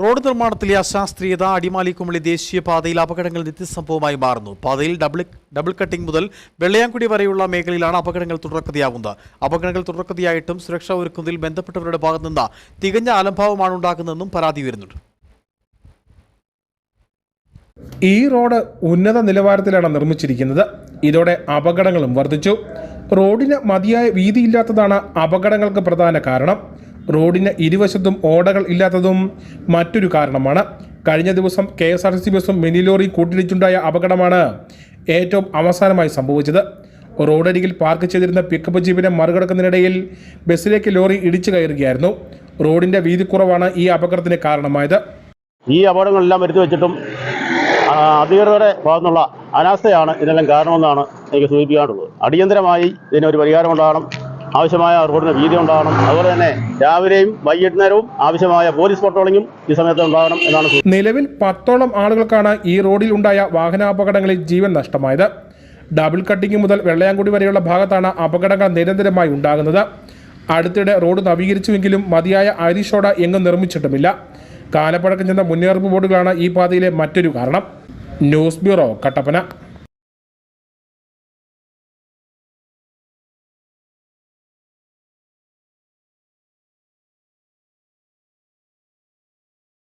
Road നിർമ്മാണത്തിലെ അശാസ്ത്രീയത അടിമാലി കുമളി ദേശീയപാതയിൽ അപകടങ്ങൾ നിത്യസംഭവമായി മാറുന്നു. പാതയിൽ ഡബിൾ ഡബിൾ കട്ടിംഗ് മുതൽ വെള്ളയാംകുടി വരെയുള്ള മേഖലയിലാണ് അപകടങ്ങൾ തുടർക്കഥയാകുന്നത് അപകടങ്ങൾ തുടർക്കഥയായിട്ടും സുരക്ഷാ ഒരുക്കുന്നതിൽ ബന്ധപ്പെട്ടവരുടെ ഭാഗത്തു ഭാഗത്തുനിന്ന് തികഞ്ഞ അലംഭാവമാണ് ഉണ്ടാക്കുന്നതെന്നും പരാതി വരുന്നുണ്ട്. ഈ റോഡ് ഉന്നത നിലവാരത്തിലാണ് നിർമ്മിച്ചിരിക്കുന്നത്. ഇതോടെ അപകടങ്ങളും വർദ്ധിച്ചു. റോഡിന് മതിയായ വീതിയില്ലാത്തതാണ് അപകടങ്ങൾക്ക് പ്രധാന കാരണം. റോഡിന് ഇരുവശത്തും ഓടകൾ ഇല്ലാത്തതും മറ്റൊരു കാരണമാണ്. കഴിഞ്ഞ ദിവസം K S R T C ബസ്സും മിനി ലോറി കൂട്ടിയിടിച്ചുണ്ടായ അപകടമാണ് ഏറ്റവും അവസാനമായി സംഭവിച്ചത്. റോഡരികിൽ പാർക്ക് ചെയ്തിരുന്ന പിക്കപ്പ് ജീപ്പിനെ മറികടക്കുന്നതിനിടയിൽ ബസ്സിലേക്ക് ലോറി ഇടിച്ചു കയറുകയായിരുന്നു. റോഡിന്റെ വീതി കുറവാണ് ഈ അപകടത്തിന് കാരണമായത്. ഈ അപകടങ്ങളെല്ലാം വരുത്തി വെച്ചിട്ടും അധികൃതരുടെ ഭാഗത്തുനിന്നുള്ള അനാസ്ഥയാണ് ഇതെല്ലാം കാരണമെന്നാണ് എനിക്ക് സൂചിപ്പിക്കാനുള്ളത്. അടിയന്തരമായി ഇതിനൊരു പരിഹാരം ഉണ്ടാകണം. ആവശ്യമായ റോഡിന് വീതി ഉണ്ടാകണം. അതുപോലെ തന്നെ രാവിലെയും വൈകുന്നേരവും ആവശ്യമായ പോലീസ് പട്രോളിങ്ങും ഈ സമയത്ത് ഉണ്ടാകണം എന്നാണ് നിലവിൽ പത്തോളം ആളുകൾക്കാണ് ഈ റോഡിൽ ഉണ്ടായ വാഹനാപകടങ്ങളിൽ ജീവൻ നഷ്ടമായത്. ഡബിൾ കട്ടിങ് മുതൽ വെള്ളയാംകുടി വരെയുള്ള ഭാഗത്താണ് അപകടങ്ങൾ നിരന്തരമായി ഉണ്ടാകുന്നത്. അടുത്തിടെ റോഡ് നവീകരിച്ചുവെങ്കിലും മതിയായ അരിശോട എങ്ങും നിർമ്മിച്ചിട്ടുമില്ല. കാലപ്പഴക്കം ചെന്ന മുന്നറിയിപ്പ് ബോർഡുകളാണ് ഈ പാതയിലെ മറ്റൊരു കാരണം. News bureau Kattappana.